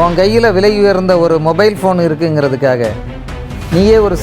உன் கையில் விலை உயர்ந்த ஒரு மொபைல் ஃபோன் இருக்குங்கிறதுக்காக நீயே ஒரு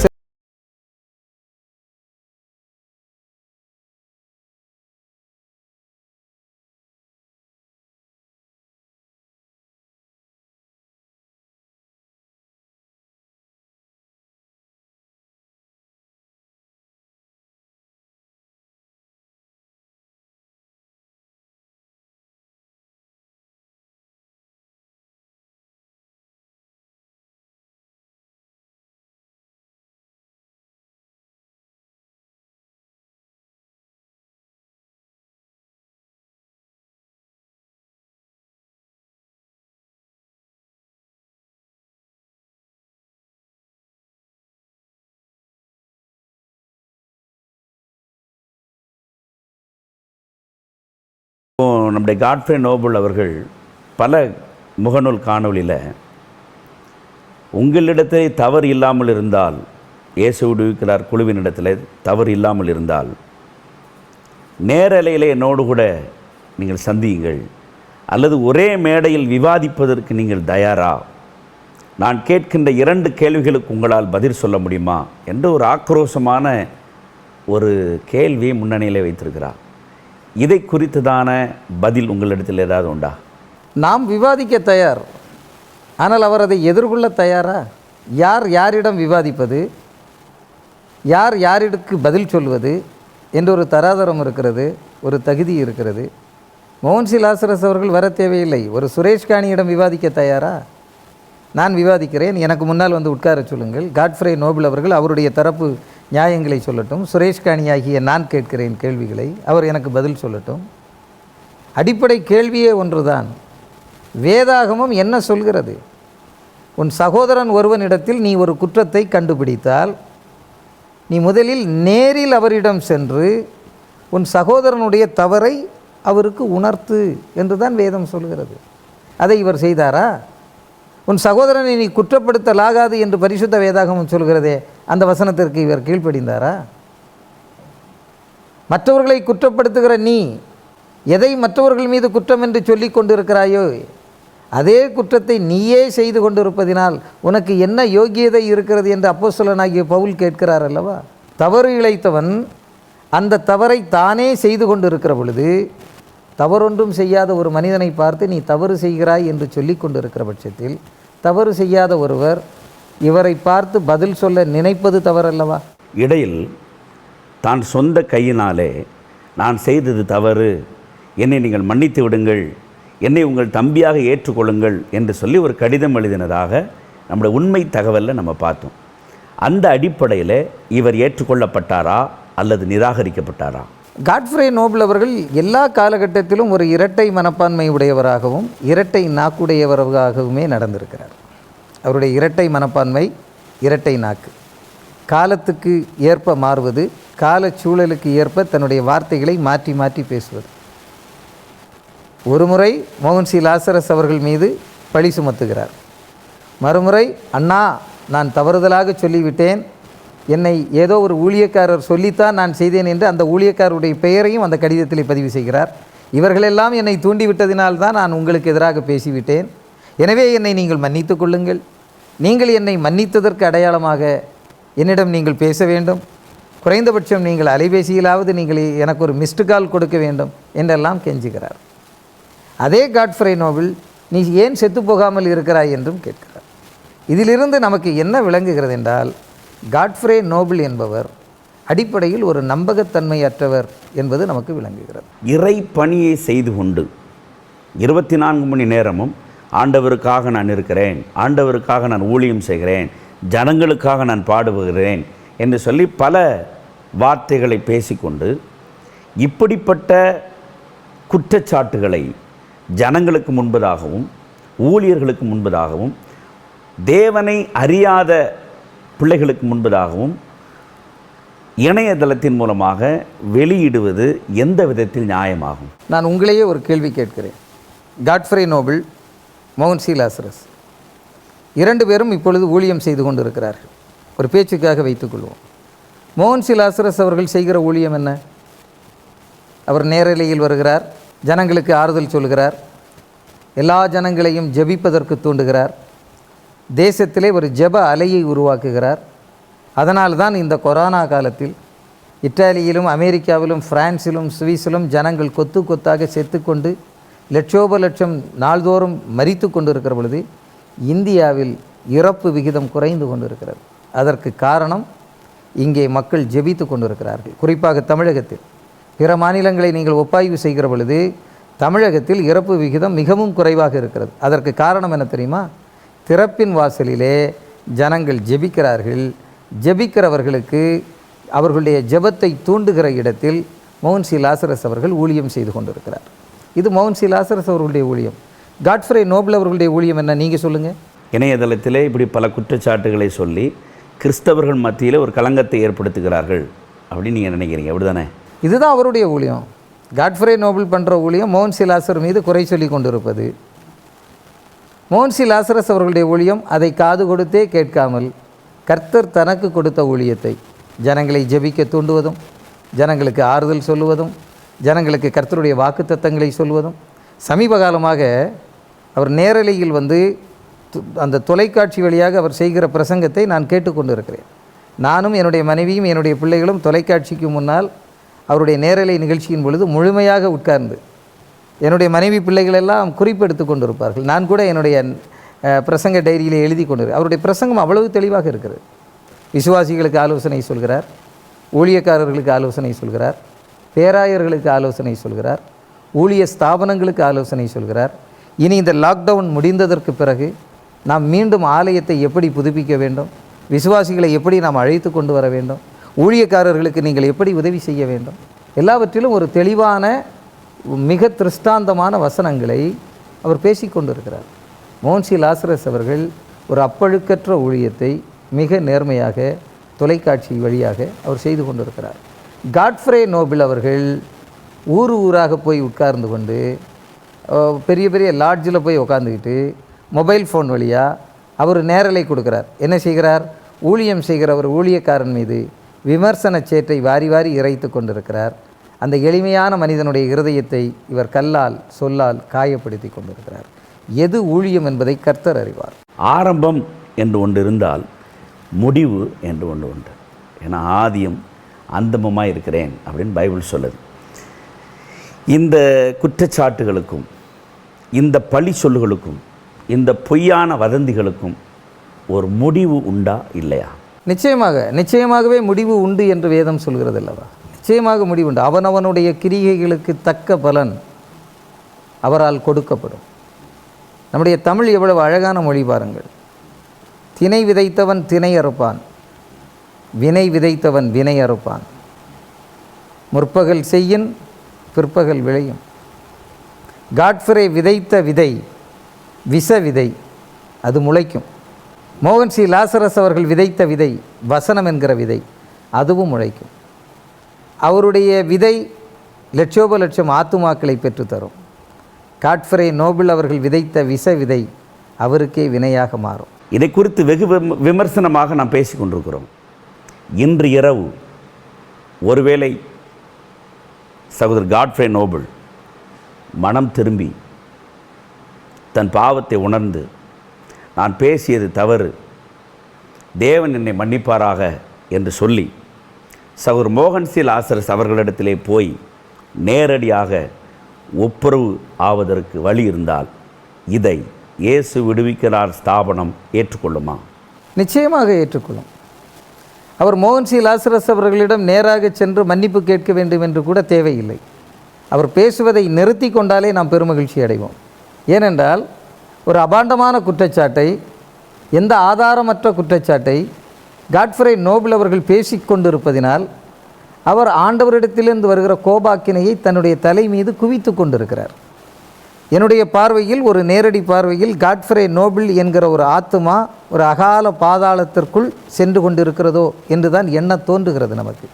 இப்போ நம்முடைய காட்ஃப்ரே நோபல் அவர்கள் பல முகநூல் காணொளியில் உங்களிடத்தை தவறு இல்லாமல் இருந்தால் இயேசு விடுவிக்கிறார் குழுவினிடத்தில் தவறு இல்லாமல் இருந்தால் நேரலையில் என்னோடு கூட நீங்கள் சந்தியுங்கள் அல்லது ஒரே மேடையில் விவாதிப்பதற்கு நீங்கள் தயாரா? நான் கேட்கின்ற இரண்டு கேள்விகளுக்கு உங்களால் பதில் சொல்ல முடியுமா? என்று ஒரு ஆக்ரோஷமான ஒரு கேள்வியை முன்னணியில் வைத்திருக்கிறார். இதை குறித்ததான பதில் உங்களிடத்தில் ஏதாவது உண்டா? நாம் விவாதிக்க தயார். ஆனால் அவர் அதை எதிர்கொள்ள தயாரா? யார் யாரிடம் விவாதிப்பது? யார் யாரிடக்கு பதில் சொல்வது? என்ற ஒரு தராதரம் இருக்கிறது ஒரு தகுதி இருக்கிறது. மோகன்சி லாசரஸ் அவர்கள் வர தேவையில்லை. ஒரு சுரேஷ் காணியிடம் விவாதிக்க தயாரா? நான் விவாதிக்கிறேன். எனக்கு முன்னால் வந்து உட்கார சொல்லுங்கள். காட்ஃப்ரே நோபல் அவர்கள் அவருடைய தரப்பு நியாயங்களை சொல்லட்டும். சுரேஷ் காணியாகிய நான் கேட்கிறேன் கேள்விகளை அவர் எனக்கு பதில் சொல்லட்டும். அடிப்படை கேள்வியே ஒன்றுதான். வேதாகமம் என்ன சொல்கிறது? உன் சகோதரன் ஒருவனிடத்தில் நீ ஒரு குற்றத்தை கண்டுபிடித்தால் நீ முதலில் நேரில் அவரிடம் சென்று உன் சகோதரனுடைய தவறை அவருக்கு உணர்த்து என்று தான் வேதம் சொல்கிறது. அதை இவர் செய்தாரா? உன் சகோதரனை நீ குற்றப்படுத்தலாகாது என்று பரிசுத்த வேதாகமம் சொல்கிறதே. அந்த வசனத்திற்கு இவர் கீழ்ப்படிந்தாரா? மற்றவர்களை குற்றப்படுத்துகிற நீ எதை மற்றவர்கள் மீது குற்றம் என்று சொல்லி கொண்டிருக்கிறாயோ அதே குற்றத்தை நீயே செய்து கொண்டிருப்பதினால் உனக்கு என்ன யோகியதை இருக்கிறது என்று அப்போஸ்தலனாகிய பவுல் கேட்கிறார் அல்லவா? தவறு இழைத்தவன் அந்த தவறை தானே செய்து கொண்டிருக்கிற பொழுது தவறொன்றும் செய்யாத ஒரு மனிதனை பார்த்து நீ தவறு செய்கிறாய் என்று சொல்லி கொண்டிருக்கிற பட்சத்தில் தவறு செய்யாத ஒருவர் இவரை பார்த்து பதில் சொல்ல நினைப்பது தவறல்லவா? இடையில் தான் சொந்த கையினாலே நான் செய்தது தவறு. என்னை நீங்கள் மன்னித்து விடுங்கள். என்னை உங்கள் தம்பியாக ஏற்றுக்கொள்ளுங்கள் என்று சொல்லி ஒரு கடிதம் எழுதினதாக நம்முடைய உண்மை தகவலில் நம்ம பார்த்தோம். அந்த அடிப்படையில் இவர் ஏற்றுக்கொள்ளப்பட்டாரா அல்லது நிராகரிக்கப்பட்டாரா? காட்ஃப்ரே நோபல் அவர்கள் எல்லா காலகட்டத்திலும் ஒரு இரட்டை மனப்பான்மை உடையவராகவும் இரட்டை நாக்குடையவராகவுமே நடந்திருக்கிறார். அவருடைய இரட்டை மனப்பான்மை இரட்டை நாக்கு. காலத்துக்கு ஏற்ப மாறுவது கால சூழலுக்கு ஏற்ப தன்னுடைய வார்த்தைகளை மாற்றி மாற்றி பேசுவது. ஒருமுறை மோகன் சி. லாசரஸ் அவர்கள் மீது பழி சுமத்துகிறார். மறுமுறை அண்ணா நான் தவறுதலாக சொல்லிவிட்டேன். என்னை ஏதோ ஒரு ஊழியக்காரர் சொல்லித்தான் நான் செய்தேன் என்று அந்த ஊழியக்காரருடைய பெயரையும் அந்த கடிதத்தில் பதிவு செய்கிறார். இவர்களெல்லாம் என்னை தூண்டிவிட்டதினால்தான் நான் உங்களுக்கு எதிராக பேசிவிட்டேன். எனவே என்னை நீங்கள் மன்னித்து கொள்ளுங்கள். நீங்கள் என்னை மன்னித்ததற்கு அடையாளமாக என்னிடம் நீங்கள் பேச வேண்டும். குறைந்தபட்சம் நீங்கள் அலைபேசியிலாவது நீங்கள் எனக்கு ஒரு மிஸ்டு கால் கொடுக்க வேண்டும் என்றெல்லாம் கெஞ்சுகிறார். அதே காட்ஃப்ரை நோவில் நீ ஏன் செத்து போகாமல் இருக்கிறாய்? என்றும் கேட்கிறார். இதிலிருந்து நமக்கு என்ன விளங்குகிறது என்றால் காட்ஃப்ரே நோபிள் என்பவர் அடிப்படையில் ஒரு நம்பகத்தன்மையற்றவர் என்பது நமக்கு விளங்குகிறது. இறை பணியை செய்து கொண்டு இருபத்தி நான்கு மணி நேரமும் ஆண்டவருக்காக நான் இருக்கிறேன் ஆண்டவருக்காக நான் ஊழியம் செய்கிறேன் ஜனங்களுக்காக நான் பாடுபடுகிறேன் என்று சொல்லி பல வார்த்தைகளை பேசிக்கொண்டு இப்படிப்பட்ட குற்றச்சாட்டுகளை ஜனங்களுக்கு முன்பதாகவும் ஊழியர்களுக்கு முன்பதாகவும் தேவனை அறியாத பிள்ளைகளுக்கு முன்பதாகவும் இணையதளத்தின் மூலமாக வெளியிடுவது எந்த விதத்தில் நியாயமாகும்? நான் உங்களையே ஒரு கேள்வி கேட்கிறேன். காட்ஃப்ரே நோபல் மோகன் சி லாசரஸ் இரண்டு பேரும் இப்பொழுது ஊழியம் செய்து கொண்டிருக்கிறார்கள். ஒரு பேச்சுக்காக வைத்துக்கொள்வோம் மோகன் சி லாசரஸ் அவர்கள் செய்கிற ஊழியம் என்ன? அவர் நேரலையில் வருகிறார் ஜனங்களுக்கு ஆறுதல் சொல்கிறார் எல்லா ஜனங்களையும் ஜெபிப்பதற்கு தூண்டுகிறார் தேசத்திலே ஒரு ஜெப அலையை உருவாக்குகிறார். அதனால் தான் இந்த கொரோனா காலத்தில் இத்தாலியிலும் அமெரிக்காவிலும் பிரான்சிலும் சுவிஸிலும் ஜனங்கள் கொத்து கொத்தாக செத்துக்கொண்டு லட்சோப லட்சம் நாள்தோறும் மறித்து கொண்டிருக்கிற பொழுது இந்தியாவில் இறப்பு விகிதம் குறைந்து கொண்டிருக்கிறது. அதற்கு காரணம் இங்கே மக்கள் ஜெபித்து கொண்டிருக்கிறார்கள். குறிப்பாக தமிழகத்தில். பிற மாநிலங்களை நீங்கள் ஒப்பாய்வு செய்கிற பொழுது தமிழகத்தில் இறப்பு விகிதம் மிகவும் குறைவாக இருக்கிறது. அதற்கு காரணம் என்ன தெரியுமா? திறப்பின் வாசலிலே ஜனங்கள் ஜெபிக்கிறார்கள். ஜெபிக்கிறவர்களுக்கு அவர்களுடைய ஜெபத்தை தூண்டுகிற இடத்தில் மோகன்சி லாசரஸ் அவர்கள் ஊழியம் செய்து கொண்டிருக்கிறார். இது மோகன்சி லாசரஸ் அவர்களுடைய ஊழியம். காட்ஃப்ரே நோபல் அவர்களுடைய ஊழியம் என்ன? நீங்கள் சொல்லுங்கள் இணையதளத்திலே இப்படி பல குற்றச்சாட்டுகளை சொல்லி கிறிஸ்தவர்கள் மத்தியில் ஒரு களங்கத்தை ஏற்படுத்துகிறார்கள் அப்படின்னு நீங்கள் நினைக்கிறீங்க. அப்படிதானே? இதுதான் அவருடைய ஊழியம். காட்ஃப்ரே நோபல் பண்ணுற ஊழியம் மோகன்சி லாசர் மீது குறை சொல்லி கொண்டிருப்பது. மோகன்சி லாசரஸ் அவர்களுடைய ஊழியம் அதை காது கொடுத்தே கேட்காமல் கர்த்தர் தனக்கு கொடுத்த ஊழியத்தை ஜனங்களை ஜெபிக்க தூண்டுவதும் ஜனங்களுக்கு ஆறுதல் சொல்லுவதும் ஜனங்களுக்கு கர்த்தருடைய வாக்குத்தத்தங்களை சொல்வதும் சமீப காலமாக அவர் நேரலையில் வந்து அந்த தொலைக்காட்சி வழியாக அவர் செய்கிற பிரசங்கத்தை நான் கேட்டுக்கொண்டு இருக்கிறேன் நானும் என்னுடைய மனைவியும் என்னுடைய பிள்ளைகளும் தொலைக்காட்சிக்கு முன்னால் அவருடைய நேரலை நிகழ்ச்சியின் பொழுது முழுமையாக உட்கார்ந்து என்னுடைய மனைவி பிள்ளைகளெல்லாம் குறிப்பெடுத்து கொண்டிருப்பார்கள். நான் கூட என்னுடைய பிரசங்க டைரியில் எழுதி கொண்டு அவருடைய பிரசங்கம் அவ்வளவு தெளிவாக இருக்கிறது. விசுவாசிகளுக்கு ஆலோசனை சொல்கிறார் ஊழியக்காரர்களுக்கு ஆலோசனை சொல்கிறார். பேராயர்களுக்கு ஆலோசனை சொல்கிறார் ஊழிய ஸ்தாபனங்களுக்கு ஆலோசனை சொல்கிறார். இனி இந்த லாக்டவுன் முடிந்ததற்கு பிறகு நாம் மீண்டும் ஆலயத்தை எப்படி புதுப்பிக்க வேண்டும் விசுவாசிகளை எப்படி நாம் அழைத்து கொண்டு வர வேண்டும் ஊழியக்காரர்களுக்கு நீங்கள் எப்படி உதவி செய்ய வேண்டும் எல்லாவற்றிலும் ஒரு தெளிவான மிக திருஷ்டாந்தமான வசனங்களை அவர் பேசிக்கொண்டிருக்கிறார் மோன்சி லாசரஸ் அவர்கள் ஒரு அப்பழுக்கற்ற ஊழியத்தை மிக நேர்மையாக தொலைக்காட்சி வழியாக அவர் செய்து கொண்டிருக்கிறார். காட்ஃப்ரே நோபிள் அவர்கள் ஊர் ஊராக போய் உட்கார்ந்து கொண்டு பெரிய பெரிய லாட்ஜில் போய் உட்காந்துக்கிட்டு மொபைல் ஃபோன் வழியாக அவர் நேரலை கொடுக்கிறார். என்ன செய்கிறார்? ஊழியம் செய்கிற ஒரு ஊழியக்காரன் மீது விமர்சன சேற்றை வாரி வாரி இறைத்து கொண்டிருக்கிறார். அந்த எளிமையான மனிதனுடைய இருதயத்தை இவர் கல்லால் சொல்லால் காயப்படுத்தி கொண்டிருக்கிறார். எது ஊழியம் என்பதை கர்த்தர் அறிவார். ஆரம்பம் என்று ஒன்று இருந்தால் முடிவு என்று ஒன்று உண்டு. ஏன்னா ஆதியம் அந்தமமாக இருக்கிறேன் அப்படின்னு பைபிள் சொல்லுது. இந்த குற்றச்சாட்டுகளுக்கும் இந்த பழி சொல்லுகளுக்கும் இந்த பொய்யான வதந்திகளுக்கும் ஒரு முடிவு உண்டா இல்லையா? நிச்சயமாக நிச்சயமாகவே முடிவு உண்டு என்று வேதம் சொல்கிறது அல்லவா நிச்சயமாக முடிவு உண்டு. அவனவனுடைய கிரிகைகளுக்கு தக்க பலன் அவரால் கொடுக்கப்படும். நம்முடைய தமிழ் எவ்வளவு அழகான மொழி பாருங்கள். திணை விதைத்தவன் திணை அறுப்பான். வினை விதைத்தவன் வினை அறுப்பான். முற்பகல் செய்யின் பிற்பகல் விளையும். காட்ஃப்ரே விதைத்த விதை விஷ விதை அது முளைக்கும். மோகன் சி. லாசரஸ் அவர்கள் விதைத்த விதை வசனம் என்கிற விதை அதுவும் முளைக்கும். அவருடைய விதை லட்சோப லட்சம் ஆத்துமாக்களை பெற்றுத்தரும். காட்ஃப்ரே நோபல் அவர்கள் விதைத்த விஷ விதை அவருக்கே வினையாக மாறும். இதை குறித்து வெகு விம- விமர்சனமாக நாம் பேசிக் கொண்டிருக்கிறோம் இன்று இரவு ஒருவேளை சகோதரர் காட்ஃப்ரே நோபல் மனம் திரும்பி தன் பாவத்தை உணர்ந்து நான் பேசியது தவறு தேவன் என்னை மன்னிப்பாராக என்று சொல்லி சகோதர் மோகன்சீல் ஆசரஸ் அவர்களிடத்திலே போய் நேரடியாக ஒப்புரவு ஆவதற்கு வழி இருந்தால் இதை இயேசு விடுவிக்கிறார் ஸ்தாபனம் ஏற்றுக்கொள்ளுமா? நிச்சயமாக ஏற்றுக்கொள்ளும். அவர் மோகன்சி லாசரஸ் அவர்களிடம் நேராக சென்று மன்னிப்பு கேட்க வேண்டும் என்று கூட தேவையில்லை. அவர் பேசுவதை நிறுத்தி கொண்டாலே நாம் பெருமகிழ்ச்சி அடைவோம். ஏனென்றால் ஒரு அபாண்டமான குற்றச்சாட்டை எந்த ஆதாரமற்ற குற்றச்சாட்டை காட்ஃப்ரே நோபல் அவர்கள் பேசி கொண்டிருப்பதினால் அவர் ஆண்டவரிடத்திலிருந்து வருகிற கோபாக்கினையை தன்னுடைய தலை மீது குவித்து கொண்டிருக்கிறார். என்னுடைய பார்வையில் ஒரு நேரடி பார்வையில் காட்ஃப்ரே நோபிள் என்கிற ஒரு ஆத்துமா ஒரு அகால பாதாளத்திற்குள் சென்று கொண்டிருக்கிறதோ என்று தான் எண்ண தோன்றுகிறது நமக்கு.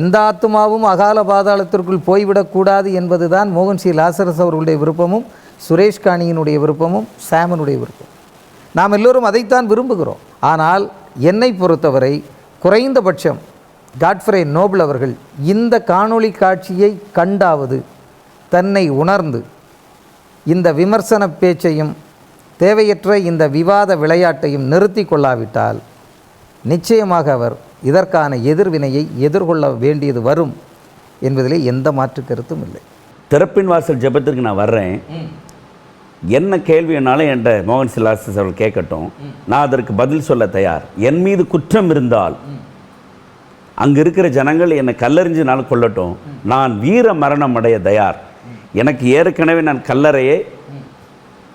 எந்த ஆத்துமாவும் அகால பாதாளத்திற்குள் போய்விடக்கூடாது என்பது தான் மோகன் சி. லாசரஸ் அவர்களுடைய விருப்பமும் சுரேஷ் காணியினுடைய விருப்பமும் சாமனுடைய விருப்பம் நாம் எல்லோரும் அதைத்தான் விரும்புகிறோம். ஆனால் என்னை பொறுத்தவரை குறைந்தபட்சம் காட்ஃப்ரே நோபல் அவர்கள் இந்த காணொளி காட்சியை கண்டாவது தன்னை உணர்ந்து இந்த விமர்சன பேச்சையும் தேவையற்ற இந்த விவாத விளையாட்டையும் நிறுத்தி கொள்ளாவிட்டால் நிச்சயமாக அவர் இதற்கான எதிர்வினையை எதிர்கொள்ள வேண்டியது வரும் என்பதிலே எந்த மாற்று கருத்தும் இல்லை. திறப்பின் வாசல் ஜெபத்திற்கு நான் வர்றேன். என்ன கேள்வினாலும் என்கிட்ட மோகன் சிலாசஸ் அவர்கள் கேட்கட்டும். நான் அதற்கு பதில் சொல்ல தயார். என் மீது குற்றம் இருந்தால் அங்கே இருக்கிற ஜனங்கள் என்னை கல்லறிஞ்சினால் கொள்ளட்டும். நான் வீர மரணம் அடைய தயார். எனக்கு ஏற்கனவே நான் கல்லறையை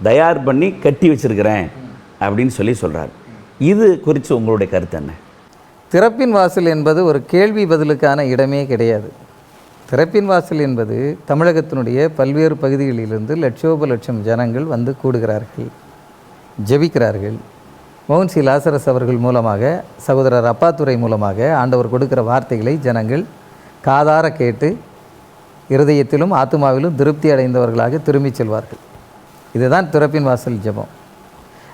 தயார் பண்ணி கட்டி வச்சிருக்கிறேன் அப்படின்னு சொல்லி சொல்கிறார் இது குறித்து உங்களுடைய கருத்து என்ன? திறப்பின் வாசல் என்பது ஒரு கேள்வி பதிலுக்கான இடமே கிடையாது. திறப்பின் வாசல் என்பது தமிழகத்தினுடைய பல்வேறு பகுதிகளிலிருந்து லட்சோப லட்சம் ஜனங்கள் வந்து கூடுகிறார்கள் ஜெபிக்கிறார்கள். மோகன் சி. லாசரஸ் அவர்கள் மூலமாக சகோதரர் அப்பாத்துரை மூலமாக ஆண்டவர் கொடுக்கிற வார்த்தைகளை ஜனங்கள் காதார கேட்டு இருதயத்திலும் ஆத்துமாவிலும் திருப்தி அடைந்தவர்களாக திரும்பிச் செல்வார்கள். இதுதான் திறப்பின் வாசல் ஜெபம்.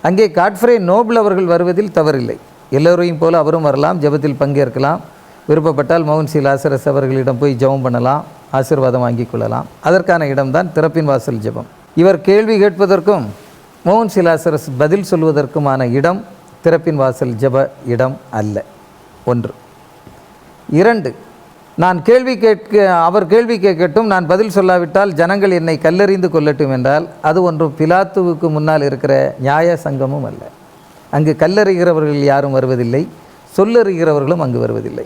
அங்கே காட்ஃப்ரே நோபிள் அவர்கள் வருவதில் தவறில்லை. எல்லோரையும் போல அவரும் வரலாம் ஜெபத்தில் பங்கேற்கலாம். விருப்பப்பட்டால் மௌன் சீல் லாசரஸ் அவர்களிடம் போய் ஜெபம் பண்ணலாம் ஆசீர்வாதம் வாங்கிக் கொள்ளலாம். அதற்கான இடம்தான் திறப்பின் வாசல் ஜெபம். இவர் கேள்வி கேட்பதற்கும் மோகன் சிலாசரஸ் பதில் சொல்வதற்குமான இடம் திறப்பின் வாசல் ஜெப இடம் அல்ல. ஒன்று. இரண்டு நான் கேள்வி கேட்க அவர் கேள்வி கேட்கட்டும் நான் பதில் சொல்லாவிட்டால் ஜனங்கள் என்னை கல்லறிந்து கொள்ளட்டும் என்றால் அது ஒன்றும் பிலாத்துவுக்கு முன்னால் இருக்கிற நியாய சங்கமும் அல்ல. அங்கு கல்லறிகிறவர்கள் யாரும் வருவதில்லை சொல்லறிகிறவர்களும் அங்கு வருவதில்லை.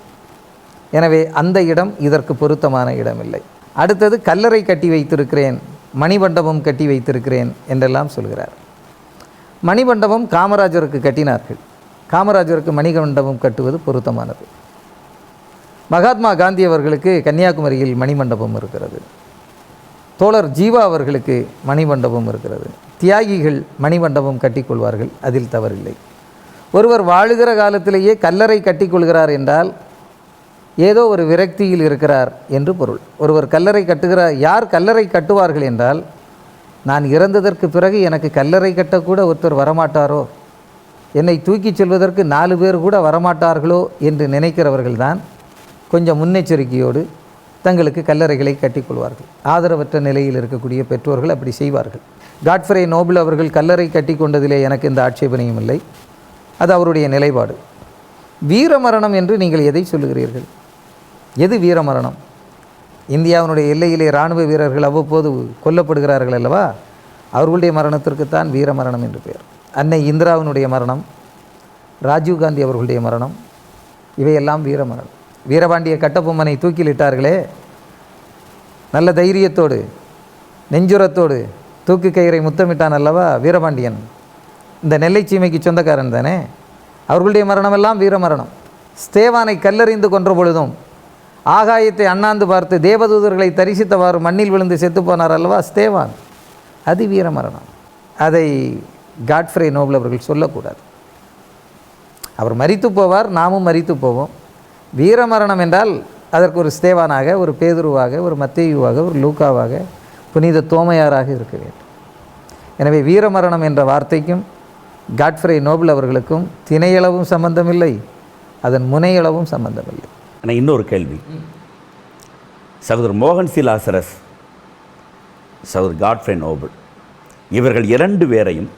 எனவே அந்த இடம் இதற்கு பொருத்தமான இடமில்லை. அடுத்தது கல்லறை கட்டி வைத்திருக்கிறேன் மணிமண்டபம் கட்டி வைத்திருக்கிறேன் என்றெல்லாம் சொல்கிறார். மணிமண்டபம் காமராஜருக்கு கட்டினார்கள். காமராஜருக்கு மணிமண்டபம் கட்டுவது பொருத்தமானது. மகாத்மா காந்தி அவர்களுக்கு கன்னியாகுமரியில் மணிமண்டபம் இருக்கிறது. தோழர் ஜீவா அவர்களுக்கு மணிமண்டபம் இருக்கிறது. தியாகிகள் மணிமண்டபம் கட்டிக்கொள்வார்கள் அதில் தவறில்லை. ஒருவர் வாழுகிற காலத்திலேயே கல்லறை கட்டிக்கொள்கிறார் என்றால் ஏதோ ஒரு விரக்தியில் இருக்கிறார் என்று பொருள். ஒருவர் கல்லறை கட்டுகிறார் யார் கல்லறை கட்டுவார்கள் என்றால் நான் இறந்ததற்கு பிறகு எனக்கு கல்லறை கட்டக்கூட ஒருத்தர் வரமாட்டாரோ? என்னை தூக்கிச் செல்வதற்கு நாலு பேர் கூட வரமாட்டார்களோ என்று நினைக்கிறவர்கள்தான் கொஞ்சம் முன்னெச்சரிக்கையோடு தங்களுக்கு கல்லறைகளை கட்டிக்கொள்வார்கள். ஆதரவற்ற நிலையில் இருக்கக்கூடிய பெற்றோர்கள் அப்படி செய்வார்கள். காட்ஃபரே நோபல் அவர்கள் கல்லறை கட்டி கொண்டதிலே எனக்கு இந்த ஆட்சேபனையும் இல்லை. அது அவருடைய நிலைப்பாடு. வீரமரணம் என்று நீங்கள் எதை சொல்லுகிறீர்கள்? எது வீரமரணம் இந்தியாவினுடைய எல்லையிலே இராணுவ வீரர்கள் அவ்வப்போது கொல்லப்படுகிறார்கள் அல்லவா? அவர்களுடைய மரணத்திற்குத்தான் வீரமரணம் என்று பெயர். அன்னை இந்திராவினுடைய மரணம் ராஜீவ்காந்தி அவர்களுடைய மரணம் இவையெல்லாம் வீரமரணம் வீரபாண்டிய கட்டபொம்மனை தூக்கிலிட்டார்களே. நல்ல தைரியத்தோடு நெஞ்சுரத்தோடு தூக்கு கயிறை முத்தமிட்டான் அல்லவா வீரபாண்டியன்? இந்த நெல்லை சீமைக்கு சொந்தக்காரன் தானே? அவர்களுடைய மரணமெல்லாம் வீரமரணம் ஸ்தேவானை கல்லறிந்து கொன்ற பொழுதும் ஆகாயத்தை அண்ணாந்து பார்த்து தேவதூதர்களை தரிசித்தவாறு மண்ணில் விழுந்து செத்துப்போனார் அல்லவா ஸ்தேவான்? அது வீரமரணம் அதை காட்ஃப்ரே நோபல் அவர்கள் சொல்லக்கூடாது. அவர் மறித்து போவார் நாமும் மறித்து போவோம். வீரமரணம் என்றால் அதற்கு ஒரு ஸ்தேவானாக ஒரு பேதுருவாக ஒரு மத்தேயுவாக ஒரு லூக்காவாக புனித தோமையாராக இருக்க வேண்டும். எனவே வீரமரணம் என்ற வார்த்தைக்கும் காட்ஃப்ரே நோபல் அவர்களுக்கும் திணையளவும் சம்பந்தமில்லை அதன் முனையளவும் சம்பந்தமில்லை. ஆனால் இன்னொரு கேள்வி. சகோதரர் மோகன் சிலாசரஸ் சகோதர் காட்ஃப்ரே நோபல் இவர்கள் இரண்டு பேரையும்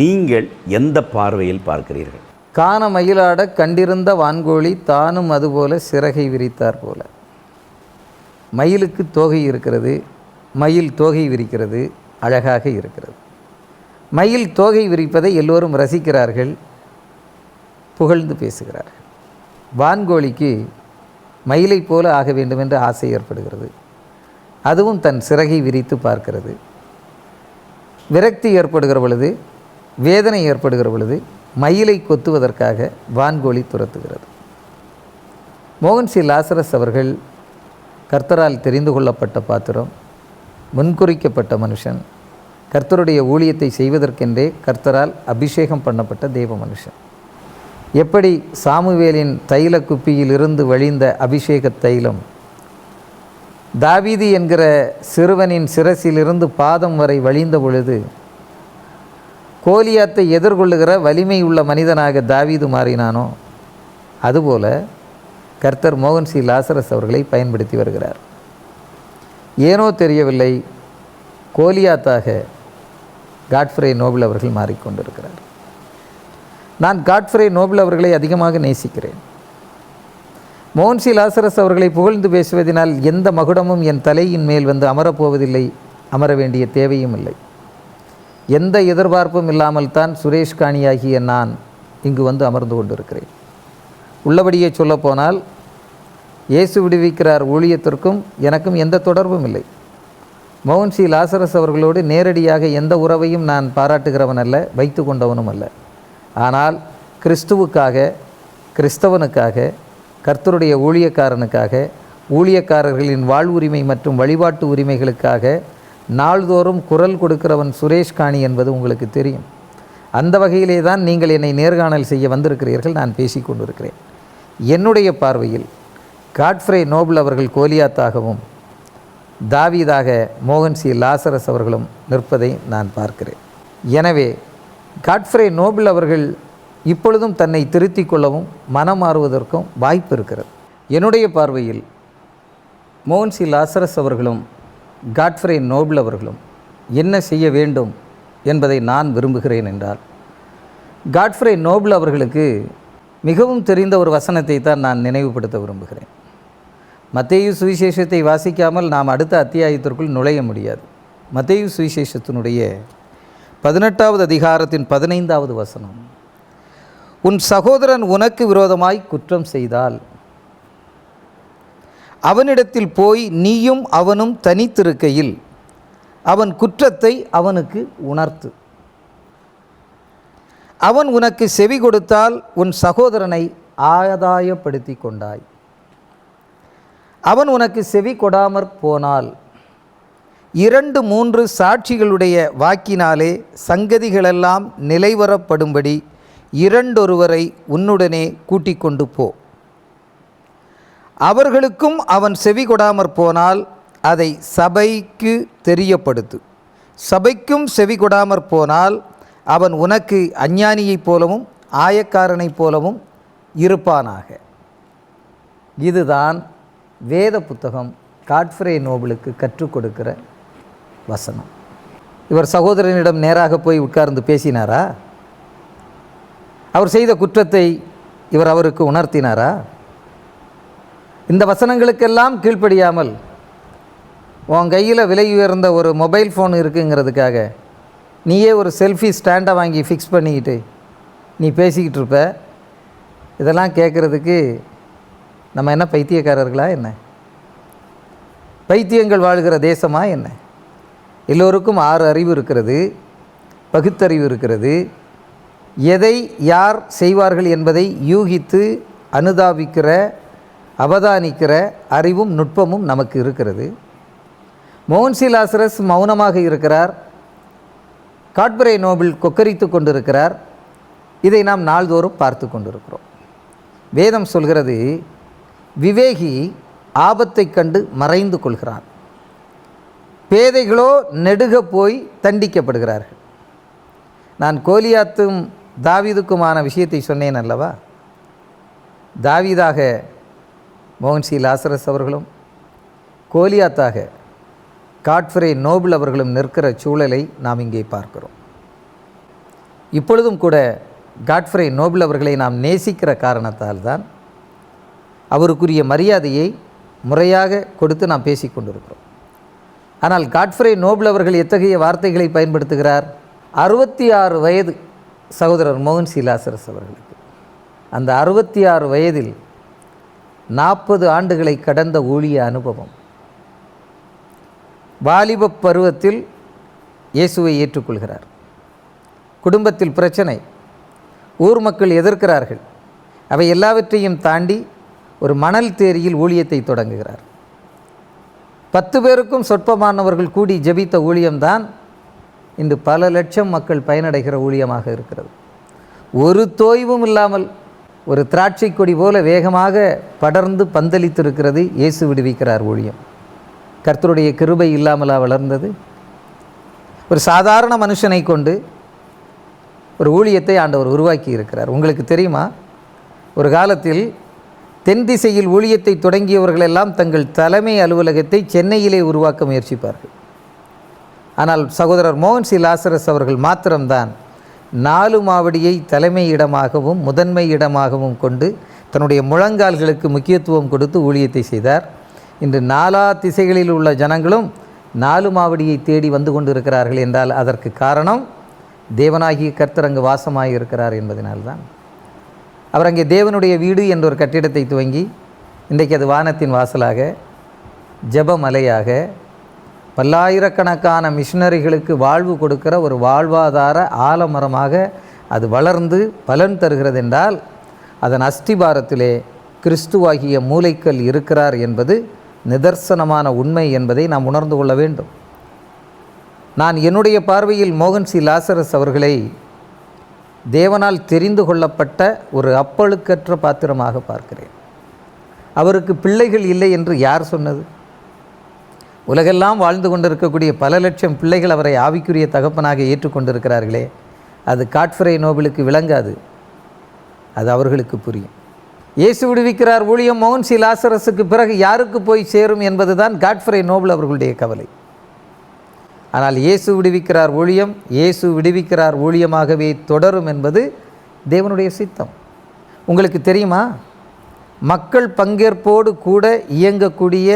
நீங்கள் எந்த பார்வையில் பார்க்கிறீர்கள்? காண மயிலாட கண்டிருந்த வான்கோழி தானும் அதுபோல சிறகை விரித்தார் போல. மயிலுக்கு தோகை இருக்கிறது மயில் தோகை விரிக்கிறது அழகாக இருக்கிறது. மயில் தோகை விரிப்பதை எல்லோரும் ரசிக்கிறார்கள் புகழ்ந்து பேசுகிறார்கள். வான்கோழிக்கு மயிலைப் போல ஆக வேண்டும் என்று ஆசை ஏற்படுகிறது. அதுவும் தன் சிறகை விரித்து பார்க்கிறது. விரக்தி ஏற்படுகிற பொழுது வேதனை ஏற்படுகிற பொழுது மயிலை கொத்துவதற்காக வான்கோழி துரத்துகிறது. மோகன் சி. லாசரஸ் அவர்கள் கர்த்தரால் தெரிந்து கொள்ளப்பட்ட பாத்திரம் முன்குறிக்கப்பட்ட மனுஷன் கர்த்தருடைய ஊழியத்தை செய்வதற்கென்றே கர்த்தரால் அபிஷேகம் பண்ணப்பட்ட தெய்வ மனுஷன். எப்படி சாமுவேலின் தைல குப்பியிலிருந்து வழிந்த அபிஷேக தைலம்? தாவீதி என்கிற சிறுவனின் சிரசிலிருந்து பாதம் வரை வழிந்த பொழுது கோலியாத்தை எதிர்கொள்ளுகிற வலிமை உள்ள மனிதனாக தாவீது மாறினானோ? அதுபோல கர்த்தர் மோகன் சி. லாசரஸ் அவர்களை பயன்படுத்தி வருகிறார். ஏனோ தெரியவில்லை கோலியாத்தாக காட்ஃப்ரே நோபல் அவர்கள் மாறிக்கொண்டிருக்கிறார். நான் காட்ஃப்ரே நோபல் அவர்களை அதிகமாக நேசிக்கிறேன். மோகன்சி லாசரஸ் அவர்களை புகழ்ந்து பேசுவதனால் எந்த மகுடமும் என் தலையின் மேல் வந்து அமரப்போவதில்லை அமர வேண்டிய தேவையும் இல்லை. எந்த எதிர்பார்ப்பும் இல்லாமல் தான் சுரேஷ் காணியாகிய நான் இங்கு வந்து அமர்ந்து கொண்டிருக்கிறேன். உள்ளபடியே சொல்லப்போனால் இயேசு விடுவிக்கிறார் ஊழியத்திற்கும் எனக்கும் எந்த தொடர்பும் இல்லை. மோகன் சி. லாசரஸ் அவர்களோடு நேரடியாக எந்த உறவையும் நான் பாராட்டுகிறவன் அல்ல வைத்து கொண்டவனும் அல்ல. ஆனால் கிறிஸ்துவுக்காக கிறிஸ்தவனுக்காக கர்த்தருடைய ஊழியக்காரனுக்காக ஊழியக்காரர்களின் வாழ்வுரிமை மற்றும் வழிபாட்டு உரிமைகளுக்காக நாள்தோறும் குரல் கொடுக்கிறவன் சுரேஷ் காணி என்பது உங்களுக்கு தெரியும். அந்த வகையிலே தான் நீங்கள் என்னை நேர்காணல் செய்ய வந்திருக்கிறீர்கள் நான் பேசிக்கொண்டிருக்கிறேன் என்னுடைய பார்வையில் காட்ஃப்ரே நோபல் அவர்கள் கோலியாத்தாகவும் தாவீதாக மோகன் சி. லாசரஸ் அவர்களும் நிற்பதை நான் பார்க்கிறேன். எனவே காட்ஃப்ரே நோபல் அவர்கள் இப்பொழுதும் தன்னை திருத்திக் கொள்ளவும் மனம் மாறுவதற்கும் வாய்ப்பு இருக்கிறது. என்னுடைய பார்வையில் மோகன் சி. லாசரஸ் அவர்களும் காட்ஃப்ரே நோபல் அவர்களும் என்ன செய்ய வேண்டும் என்பதை நான் விரும்புகிறேன் என்றால் காட்ஃப்ரே நோபல் அவர்களுக்கு மிகவும் தெரிந்த ஒரு வசனத்தை தான் நான் நினைவுபடுத்த விரும்புகிறேன். மத்தேயு சுவிசேஷத்தை வாசிக்காமல் நாம் அடுத்த அத்தியாயத்திற்குள் நுழைய முடியாது. மத்தேயு சுவிசேஷத்தினுடைய பதினெட்டாவது அதிகாரத்தின் பதினைந்தாவது வசனம். உன் சகோதரன் உனக்கு விரோதமாய் குற்றம் செய்தால் அவனிடத்தில் போய் நீயும் அவனும் தனித்திருக்கையில் அவன் குற்றத்தை அவனுக்கு உணர்த்து. அவன் உனக்கு செவி கொடுத்தால் உன் சகோதரனை ஆதாயப்படுத்தி கொண்டாய். அவன் உனக்கு செவி கொடாமற் போனால் இரண்டு மூன்று சாட்சிகளுடைய வாக்கினாலே சங்கதிகளெல்லாம் நிலைவரப்படும்படி இரண்டொருவரை உன்னுடனே கூட்டிக் கொண்டு போ. அவர்களுக்கும் அவன் செவி கொடாமற் போனால் அதை சபைக்கு தெரியப்படுத்து. சபைக்கும் செவி கொடாமற் போனால் அவன் உனக்கு அஞ்ஞானியைப் போலவும் ஆயக்காரனைப் போலவும் இருப்பானாக. இதுதான் வேத புத்தகம் காட்ஃப்ரே நோபலுக்கு கற்றுக் கொடுக்கிற வசனம். இவர் சகோதரனிடம் நேராக போய் உட்கார்ந்து பேசினாரா? அவர் செய்த குற்றத்தை இவர் அவருக்கு உணர்த்தினாரா? இந்த வசனங்களுக்கெல்லாம் கீழ்ப்படியாமல் உன் கையில் விலை உயர்ந்த ஒரு மொபைல் ஃபோன் இருக்குங்கிறதுக்காக நீயே ஒரு செல்ஃபி ஸ்டாண்டை வாங்கி ஃபிக்ஸ் பண்ணிக்கிட்டு நீ பேசிக்கிட்டு இருப்ப. இதெல்லாம் கேட்குறதுக்கு நம்ம என்ன பைத்தியக்காரர்களா என்ன? பைத்தியங்கள் வாழ்கிற தேசமா என்ன? எல்லோருக்கும் ஆறு அறிவு இருக்கிறது பகுத்தறிவு இருக்கிறது. எதை யார் செய்வார்கள் என்பதை யூகித்து அனுதாபிக்கிற அவதானிக்கிற அறிவும் நுட்பமும் நமக்கு இருக்கிறது. மோகன்சி லாசரஸ் மௌனமாக இருக்கிறார். காட்பரே நோபிள் கொக்கரித்து கொண்டிருக்கிறார். இதை நாம் நாள்தோறும் பார்த்து கொண்டிருக்கிறோம். வேதம் சொல்கிறது விவேகி ஆபத்தை கண்டு மறைந்து கொள்கிறான். பேதைகளோ நெடுக போய் தண்டிக்கப்படுகிறார்கள். நான் கோலியாத்தும் தாவீதுக்குமான விஷயத்தை சொன்னேன் அல்லவா? தாவீதாக மோகன்சி லாசரஸ் அவர்களும் கோலியாத்தாக காட்ஃப்ரே நோபல் அவர்களும் நிற்கிற சூழலை நாம் இங்கே பார்க்கிறோம். இப்பொழுதும் கூட காட்ஃப்ரே நோபல் அவர்களை நாம் நேசிக்கிற காரணத்தால் தான் அவருக்குரிய மரியாதையை முறையாக கொடுத்து நாம் பேசிக் கொண்டிருக்கிறோம். ஆனால் காட்ஃப்ரே நோபல் அவர்கள் எத்தகைய வார்த்தைகளை பயன்படுத்துகிறார்? அறுபத்தி ஆறு வயது சகோதரர் மோகன் சீலாசரஸ் அவர்களுக்கு. அந்த அறுபத்தி ஆறு வயதில் நாற்பது ஆண்டுகளை கடந்த ஊழிய அனுபவம். வாலிப பருவத்தில் இயேசுவை ஏற்றுக்கொள்கிறார். குடும்பத்தில் பிரச்சனை. ஊர் மக்கள் எதிர்க்கிறார்கள். அவை எல்லாவற்றையும் தாண்டி ஒரு மணல் தேரியில் ஊழியத்தை தொடங்குகிறார். பத்து பேருக்கும் சொற்பமானவர்கள் கூடி ஜெபித்த ஊழியம்தான் இன்று பல லட்சம் மக்கள் பயனடைகிற ஊழியமாக இருக்கிறது. ஒரு தோய்வும் இல்லாமல் ஒரு திராட்சை கொடி போல வேகமாக படர்ந்து பந்தளித்திருக்கிறது இயேசு விடுவிக்கிறார் ஊழியம். கர்த்தருடைய கிருபை இல்லாமலா வளர்ந்தது. ஒரு சாதாரண மனுஷனை கொண்டு ஒரு ஊழியத்தை ஆண்டவர் உருவாக்கி இருக்கிறார். உங்களுக்கு தெரியுமா? ஒரு காலத்தில் தென் திசையில் ஊழியத்தை தொடங்கியவர்கள் எல்லாம் தங்கள் தலைமை அலுவலகத்தை சென்னையிலே உருவாக்க முயற்சிப்பார்கள். ஆனால் சகோதரர் மோகன் சி. லாசரஸ் அவர்கள் மாத்திரம்தான் நாலு மாவடியை தலைமை இடமாகவும் முதன்மை இடமாகவும் கொண்டு தன்னுடைய முழங்கால்களுக்கு முக்கியத்துவம் கொடுத்து ஊழியத்தை செய்தார். இன்று நாலா திசைகளில் உள்ள ஜனங்களும் நாலு மாவடியை தேடி வந்து கொண்டிருக்கிறார்கள் என்றால் அதற்கு காரணம் தேவனாகிய கர்த்தரங்கு வாசமாக இருக்கிறார் என்பதனால்தான். அவர் அங்கே தேவனுடைய வீடு என்ற ஒரு கட்டிடத்தை துவங்கி இன்றைக்கு அது வானத்தின் வாசலாக ஜெபமலையாக பல்லாயிரக்கணக்கான மிஷினரிகளுக்கு வாழ்வு கொடுக்கிற ஒரு வாழ்வாதார ஆலமரமாக அது வளர்ந்து பலன் தருகிறது என்றால் அதன் அஸ்திபாரத்திலே கிறிஸ்துவாகிய மூலைக்கல் இருக்கிறார் என்பது நிதர்சனமான உண்மை என்பதை நாம் உணர்ந்து கொள்ள வேண்டும். நான் என்னுடைய பார்வையில் மோகன் சி. லாசரஸ் அவர்களை தேவனால் தெரிந்து கொள்ளப்பட்ட ஒரு அப்பழுக்கற்ற பாத்திரமாக பார்க்கிறேன். அவருக்கு பிள்ளைகள் இல்லை என்று யார் சொன்னது? உலகெல்லாம் வாழ்ந்து கொண்டிருக்கக்கூடிய பல லட்சம் பிள்ளைகள் அவரை ஆவிக்குரிய தகப்பனாக ஏற்றுக்கொண்டிருக்கிறார்களே. அது காட்ஃபரே நோபலுக்கு விளங்காது. அது அவர்களுக்கு புரியும். இயேசு விடுவிக்கிறார் ஊழியம் மோகன் சி லாசரஸுக்கு பிறகு யாருக்கு போய் சேரும் என்பதுதான் காட்ஃபரே நோபல் அவர்களுடைய கவலை. ஆனால் இயேசு விடுவிக்கிறார் ஊழியம் இயேசு விடுவிக்கிறார் ஊழியமாகவே தொடரும் என்பது தேவனுடைய சித்தம். உங்களுக்கு தெரியுமா? மக்கள் பங்கேற்போடு கூட இயங்கக்கூடிய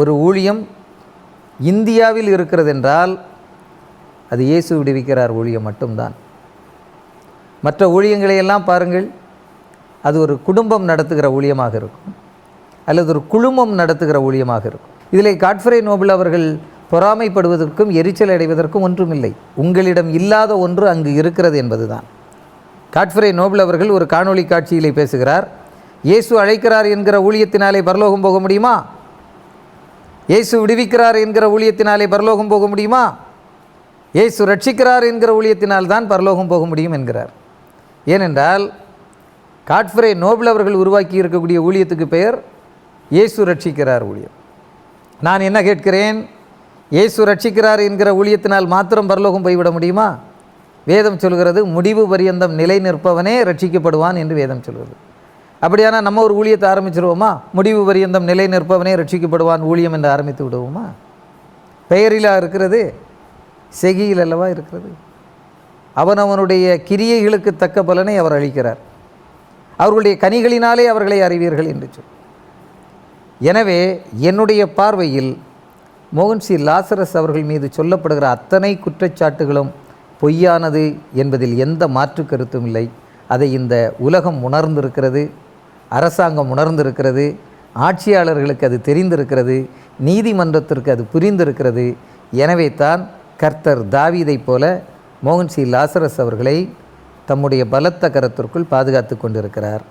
ஒரு ஊழியம் இந்தியாவில் இருக்கிறது என்றால் அது இயேசு விடுவிக்கிறார் ஊழியம் மட்டும்தான். மற்ற ஊழியங்களை எல்லாம் பாருங்கள் அது ஒரு குடும்பம் நடத்துகிற ஊழியமாக இருக்கும் அல்லது ஒரு குழுமம் நடத்துகிற ஊழியமாக இருக்கும். இதில் காட்ஃபரே நோபல் அவர்கள் பொறாமைப்படுவதற்கும் எரிச்சல் அடைவதற்கும் ஒன்றுமில்லை. உங்களிடம் இல்லாத ஒன்று அங்கு இருக்கிறது என்பதுதான். காட்ஃபரே நோபல் அவர்கள் ஒரு காணொளி காட்சியிலே பேசுகிறார் இயேசு அழைக்கிறார் என்கிற ஊழியத்தினாலே பரலோகம் போக முடியுமா? இயேசு விடுவிக்கிறார் என்கிற ஊழியத்தினாலே பரலோகம் போக முடியுமா? இயேசு ரட்சிக்கிறார் என்கிற ஊழியத்தினால் தான் பரலோகம் போக முடியும் என்கிறார். ஏனென்றால் காட்ஃப்ரே நோபல் அவர்கள் உருவாக்கி இருக்கக்கூடிய ஊழியத்துக்கு பெயர் இயேசு ரட்சிக்கிறார் ஊழியம். நான் என்ன கேட்கிறேன்? இயேசு ரட்சிக்கிறார் என்கிற ஊழியத்தினால் மாத்திரம் பரலோகம் போய்விட முடியுமா? வேதம் சொல்கிறது முடிவு பரியந்தம் நிலை நிற்பவனே ரட்சிக்கப்படுவான் என்று வேதம் சொல்கிறது. அப்படியானால் நம்ம ஒரு ஊழியத்தை ஆரம்பிச்சிருவோமா? முடிவு பரியந்தம் நிலை நிற்பவனே ரட்சிக்கப்படுவான் ஊழியம் என்று ஆரம்பித்து விடுவோமா? பெயரிலா இருக்கிறது செகியில் அல்லவா இருக்கிறது? அவன் அவனுடைய கிரியைகளுக்கு தக்க பலனை அவர் அளிக்கிறார். அவர்களுடைய கனிகளினாலே அவர்களை அறிவீர்கள் என்று சொல். எனவே என்னுடைய பார்வையில் மோகன் சி. லாசரஸ் அவர்கள் மீது சொல்லப்படுகிற அத்தனை குற்றச்சாட்டுகளும் பொய்யானது என்பதில் எந்த மாற்று கருத்தும் இல்லை. அதை இந்த உலகம் உணர்ந்திருக்கிறது. அரசாங்கம் உணர்ந்திருக்கிறது ஆட்சியாளர்களுக்கு அது தெரிந்திருக்கிறது நீதிமன்றத்திற்கு அது புரிந்திருக்கிறது. எனவே தான் கர்த்தர் தாவீதைப் போல மோகன் சி. லாசரஸ் அவர்களை தம்முடைய பலத்த கரத்திற்குள் பாதுகாத்து கொண்டிருக்கிறார்.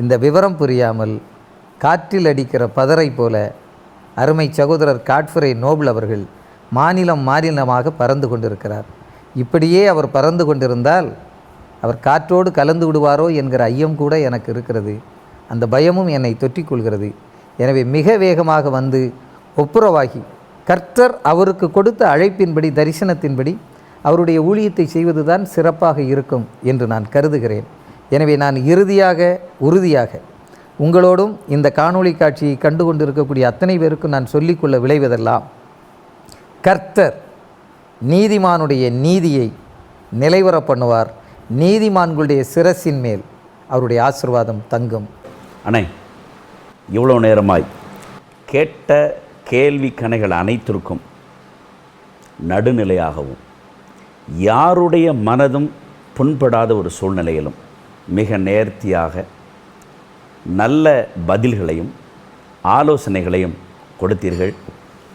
இந்த விவரம் புரியாமல் காற்றில் அடிக்கிற பதரை போல அருமை சகோதரர் காட்ஃபரே நோபல் அவர்கள் மாநிலம் மாநிலமாக பறந்து கொண்டிருக்கிறார். இப்படியே அவர் பறந்து கொண்டிருந்தால் அவர் காற்றோடு கலந்து விடுவாரோ என்கிற ஐயம் கூட எனக்கு இருக்கிறது. அந்த பயமும் என்னை தொற்றிக்கொள்கிறது. எனவே மிக வேகமாக வந்து ஒப்புரவாகி கர்த்தர் அவருக்கு கொடுத்த அழைப்பின்படி தரிசனத்தின்படி அவருடைய ஊழியத்தை செய்வதுதான் சிறப்பாக இருக்கும் என்று நான் கருதுகிறேன். எனவே நான் இறுதியாக உறுதியாக உங்களோடும் இந்த காணொளி காட்சியை கண்டு கொண்டிருக்கக்கூடிய அத்தனை பேருக்கும் நான் சொல்லிக்கொள்ள விளைவதெல்லாம் கர்த்தர் நீதிமானுடைய நீதியை நிலைவர பண்ணுவார். நீதிமான்களுடைய சிரசின் மேல் அவருடைய ஆசிர்வாதம் தங்கும். அண்ணே இவ்வளோ நேரமாய் கேட்ட கேள்வி கணைகள் அனைத்திற்கும் நடுநிலையாகவும் யாருடைய மனதும் புண்படாத ஒரு சூழ்நிலையிலும் மிக நேர்த்தியாக நல்ல பதில்களையும் ஆலோசனைகளையும் கொடுத்தீர்கள்.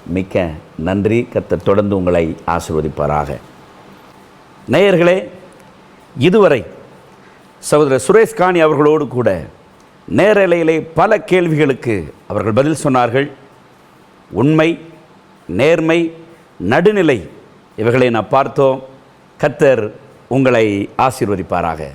மிக்க நன்றி. கத்த தொடர்ந்து உங்களை ஆசிர்வதிப்பாராக. நேயர்களே இதுவரை சகோதரர் சுரேஷ் காணி அவர்களோடு கூட நேரலையிலே பல கேள்விகளுக்கு அவர்கள் பதில் சொன்னார்கள். உண்மை நேர்மை நடுநிலை இவைகளை நான் பார்த்தோம். கத்தர் உங்களை ஆசீர்வதிப்பாராக.